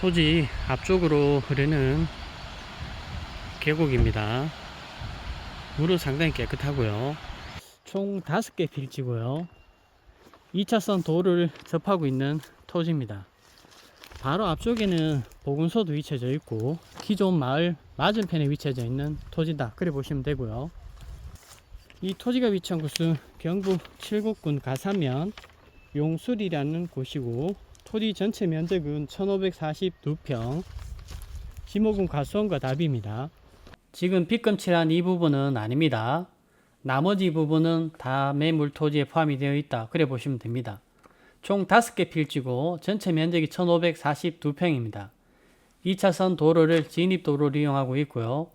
토지 앞쪽으로 흐르는 계곡입니다. 물은 상당히 깨끗하고요. 총 5개 필지고요. 2차선 도를 접하고 있는 토지입니다. 바로 앞쪽에는 보건소도 위치해져 있고 기존 마을 맞은편에 위치해져 있는 토지다. 그래 보시면 되고요. 이 토지가 위치한 곳은 경북 칠곡군 가사면 용술이라는 곳이고 토지 전체 면적은 1542평 지목은 과수원과 답입니다. 지금 빗금칠한 이 부분은 아닙니다. 나머지 부분은 다 매물 토지에 포함이 되어 있다. 그래 보시면 됩니다. 총 5개 필지고 전체 면적이 1542평입니다. 2차선 도로를 진입도로를 이용하고 있고요.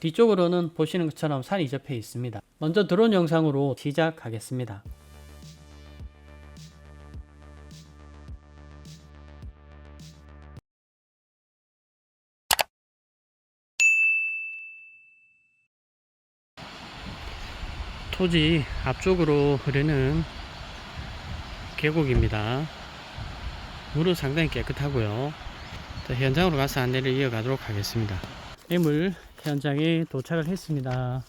뒤쪽으로는 보시는 것처럼 산이 접해 있습니다. 먼저 드론 영상으로 시작하겠습니다. 토지 앞쪽으로 흐르는 계곡입니다. 물은 상당히 깨끗하고요. 자, 현장으로 가서 안내를 이어가도록 하겠습니다. 매물 현장에 도착을 했습니다.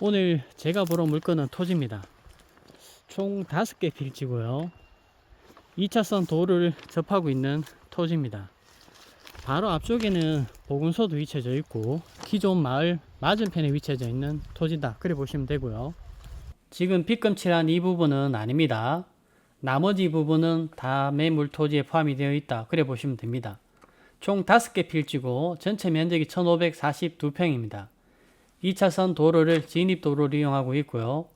오늘 제가 보러 물건은 토지입니다. 총 5개 필지고요. 2차선 도를 접하고 있는 토지입니다. 바로 앞쪽에는 보건소도 위치해져 있고 기존 마을 맞은편에 위치해져 있는 토지다. 그래 보시면 되고요. 지금 빗금칠한 이 부분은 아닙니다. 나머지 부분은 다 매물 토지에 포함이 되어 있다. 그래 보시면 됩니다. 총 5개 필지고 전체 면적이 1542평입니다. 2차선 도로를 진입도로를 이용하고 있고요.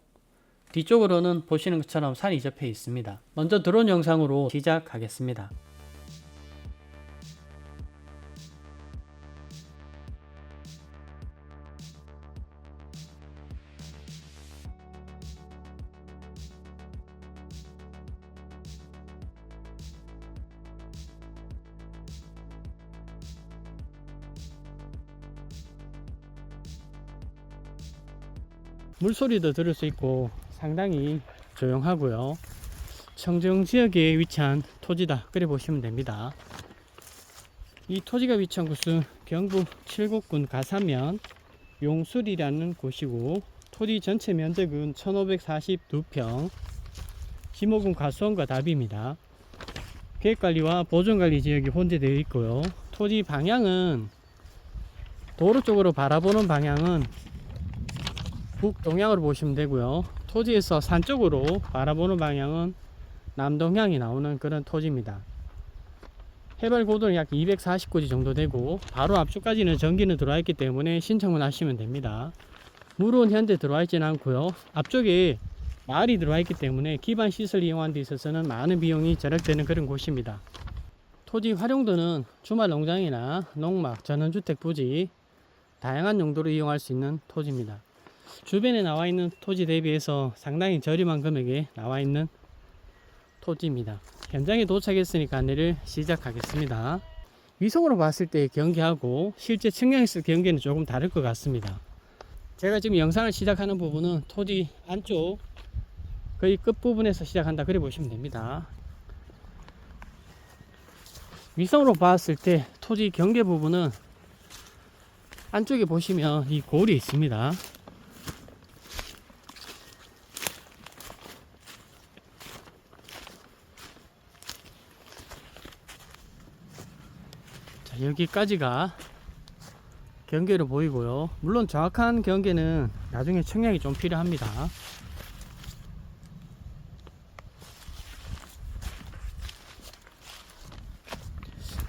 뒤쪽으로는 보시는 것처럼 산이 접해 있습니다. 먼저 드론 영상으로 시작하겠습니다. 물소리도 들을 수 있고 상당히 조용하고요. 청정 지역에 위치한 토지다. 그래 보시면 됩니다. 이 토지가 위치한 곳은 경북 칠곡군 가사면 용술이라는 곳이고 토지 전체 면적은 1542평 지목은 과수원과 답입니다. 계획관리와 보존관리 지역이 혼재되어 있고요. 토지 방향은 도로 쪽으로 바라보는 방향은 북동향으로 보시면 되고요. 토지에서 산 쪽으로 바라보는 방향은 남동향이 나오는 그런 토지입니다. 해발 고도는 약 249지 정도 되고 바로 앞쪽까지는 전기는 들어와 있기 때문에 신청만 하시면 됩니다. 물은 현재 들어와 있지는 않고요. 앞쪽에 마을이 들어와 있기 때문에 기반 시설 이용하는 데 있어서는 많은 비용이 절약되는 그런 곳입니다. 토지 활용도는 주말 농장이나 농막, 전원주택 부지 다양한 용도로 이용할 수 있는 토지입니다. 주변에 나와 있는 토지 대비해서 상당히 저렴한 금액에 나와 있는 토지입니다. 현장에 도착했으니까 안내를 시작하겠습니다. 위성으로 봤을 때 경계하고 실제 측량했을 때 경계는 조금 다를 것 같습니다. 제가 지금 영상을 시작하는 부분은 토지 안쪽 거의 끝부분에서 시작한다 그래 보시면 됩니다. 위성으로 봤을 때 토지 경계 부분은 안쪽에 보시면 이 골이 있습니다. 여기까지가 경계로 보이고요. 물론 정확한 경계는 나중에 청량이 좀 필요합니다.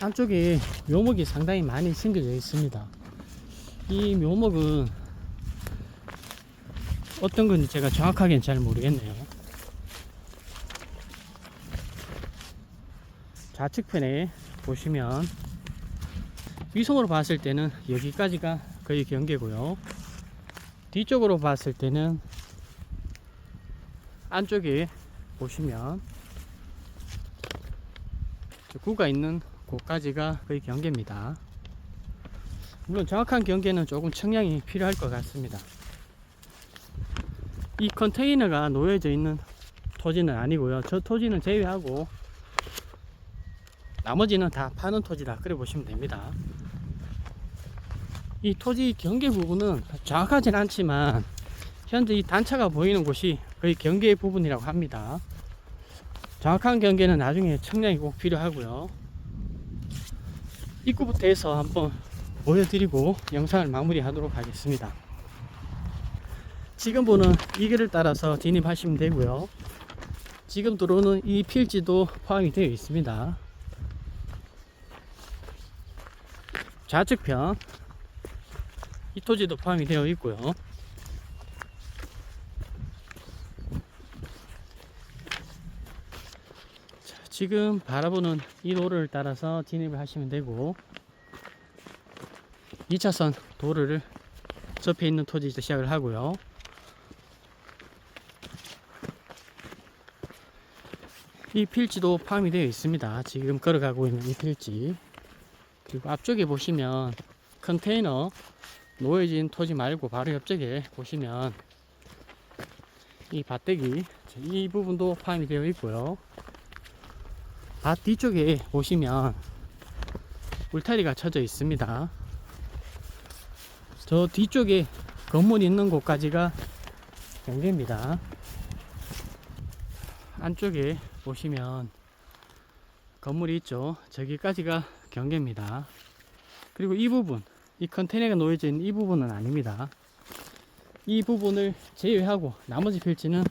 안쪽에 묘목이 상당히 많이 심겨져 있습니다. 이 묘목은 어떤 건지 제가 정확하게는 잘 모르겠네요. 좌측편에 보시면 위성으로 봤을 때는 여기까지가 거의 경계고요. 뒤쪽으로 봤을 때는 안쪽에 보시면 저 구가 있는 곳까지가 거의 경계입니다. 물론 정확한 경계는 조금 청량이 필요할 것 같습니다. 이 컨테이너가 놓여져 있는 토지는 아니고요. 저 토지는 제외하고 나머지는 다 파는 토지다 그래 보시면 됩니다 이 토지 경계 부분은 정확하진 않지만 현재 이 단차가 보이는 곳이 거의 경계 부분이라고 합니다. 정확한 경계는 나중에 청량이 꼭 필요하고요. 입구부터 해서 한번 보여드리고 영상을 마무리하도록 하겠습니다. 지금 보는 이 길을 따라서 진입하시면 되고요. 지금 들어오는 이 필지도 포함이 되어 있습니다. 좌측편 이 토지도 포함이 되어 있고요. 자, 지금 바라보는 이 도로를 따라서 진입을 하시면 되고 2차선 도로를 접해 있는 토지에서 시작을 하고요. 이 필지도 포함이 되어 있습니다. 지금 걸어가고 있는 이 필지. 그리고 앞쪽에 보시면 컨테이너 놓여진 토지 말고 바로 옆쪽에 보시면 이 밭대기 이 부분도 포함이 되어 있고요. 밭 뒤쪽에 보시면 울타리가 쳐져 있습니다. 저 뒤쪽에 건물 있는 곳까지가 경계입니다. 안쪽에 보시면 건물이 있죠. 저기까지가 경계입니다. 그리고 이 부분 이 컨테이너가 놓여져 있는 이 부분은 아닙니다. 이 부분을 제외하고 나머지 필지는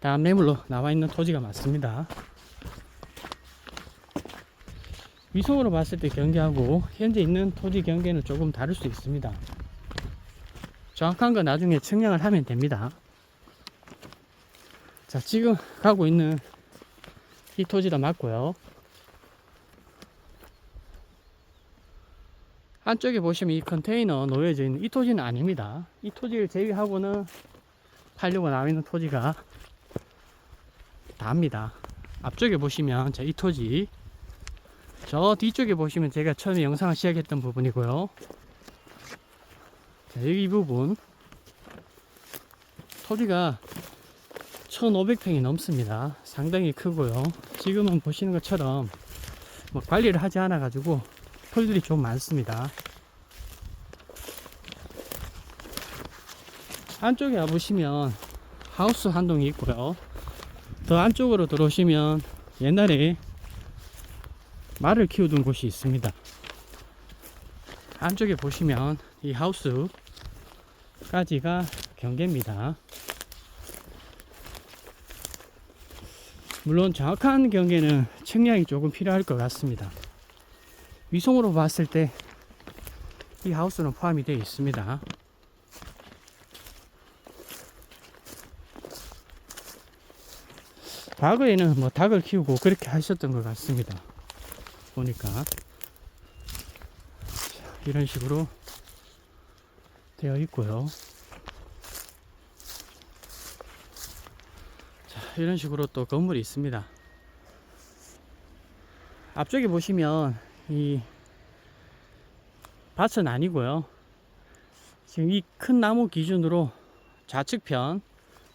다 매물로 나와 있는 토지가 맞습니다. 위성으로 봤을 때 경계하고 현재 있는 토지 경계는 조금 다를 수 있습니다. 정확한 건 나중에 측량을 하면 됩니다. 자 지금 가고 있는 이 토지도 맞고요 안쪽에 보시면 이 컨테이너 놓여져 있는 이 토지는 아닙니다. 이 토지를 제외하고는 팔려고 나와 있는 토지가 다입니다. 앞쪽에 보시면 자, 이 토지 저 뒤쪽에 보시면 제가 처음에 영상을 시작했던 부분이고요. 자, 여기 이 부분 토지가 1500평이 넘습니다. 상당히 크고요. 지금은 보시는 것처럼 뭐 관리를 하지 않아 가지고 풀들이 좀 많습니다. 안쪽에 와보시면 하우스 한 동이 있고요. 더 안쪽으로 들어오시면 옛날에 말을 키우던 곳이 있습니다. 안쪽에 보시면 이 하우스까지가 경계입니다. 물론 정확한 경계는 측량이 조금 필요할 것 같습니다. 위성으로 봤을 때 이 하우스는 포함이 되어 있습니다. 과거에는 뭐 닭을 키우고 그렇게 하셨던 것 같습니다. 보니까 이런 식으로 되어 있고요. 자, 이런 식으로 또 건물이 있습니다. 앞쪽에 보시면 이 밭은 아니고요. 지금 이 큰 나무 기준으로 좌측편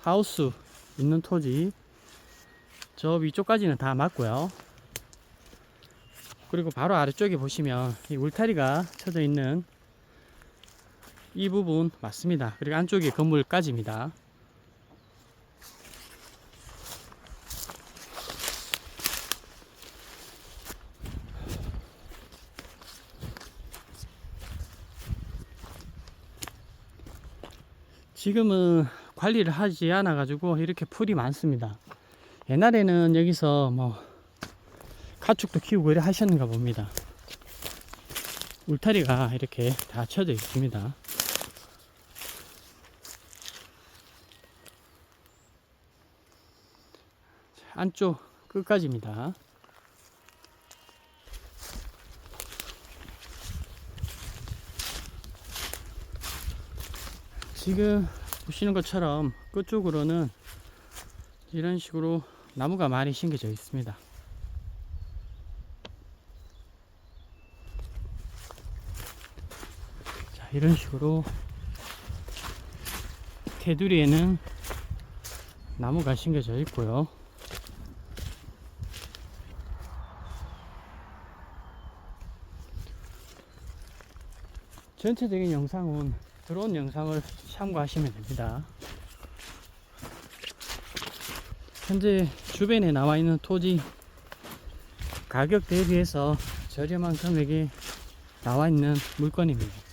하우스 있는 토지 저 위쪽까지는 다 맞고요. 그리고 바로 아래쪽에 보시면 이 울타리가 쳐져 있는 이 부분 맞습니다. 그리고 안쪽에 건물까지입니다. 지금은 관리를 하지 않아 가지고 이렇게 풀이 많습니다. 옛날에는 여기서 뭐 가축도 키우고 이래 하셨는가 봅니다. 울타리가 이렇게 다 쳐져 있습니다. 안쪽 끝까지입니다. 지금 보시는 것처럼 끝쪽으로는 이런 식으로 나무가 많이 심겨져 있습니다. 자, 이런 식으로 테두리에는 나무가 심겨져 있고요. 전체적인 영상은 드론 영상을 참고하시면 됩니다. 현재 주변에 나와 있는 토지 가격 대비해서 저렴한 금액에 나와 있는 물건입니다.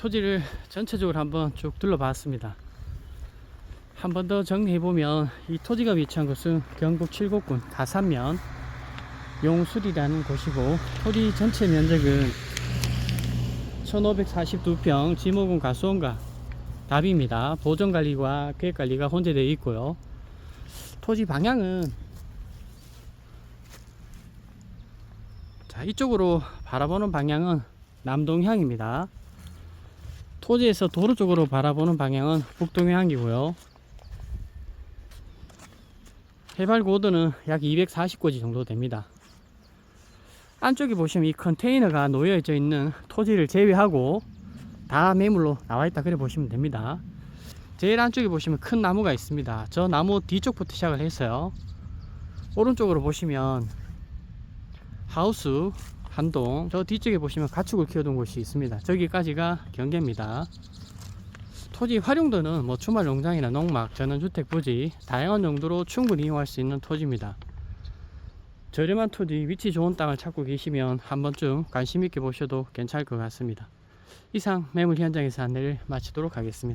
토지를 전체적으로 한번 쭉 둘러봤습니다. 한 번 더 정리해보면 이 토지가 위치한 곳은 경북 칠곡군 다산면 용술이라는 곳이고 토지 전체 면적은 1542평 지목은 가수원과 답입니다. 보존관리와 계획관리가 혼재되어 있고요. 토지 방향은 자 이쪽으로 바라보는 방향은 남동향입니다. 토지에서 도로 쪽으로 바라보는 방향은 북동향이고요. 해발 고도는 약 240고지 정도 됩니다. 안쪽에 보시면 이 컨테이너가 놓여져 있는 토지를 제외하고 다 매물로 나와 있다 그래 보시면 됩니다. 제일 안쪽에 보시면 큰 나무가 있습니다. 저 나무 뒤쪽부터 시작을 했어요. 오른쪽으로 보시면 하우스 한동 저 뒤쪽에 보시면 가축을 키워둔 곳이 있습니다. 저기까지가 경계입니다. 토지 활용도는 뭐 주말 농장이나 농막, 전원주택 부지 다양한 용도로 충분히 이용할 수 있는 토지입니다. 저렴한 토지, 위치 좋은 땅을 찾고 계시면 한 번쯤 관심 있게 보셔도 괜찮을 것 같습니다. 이상 매물 현장에서 안내를 마치도록 하겠습니다.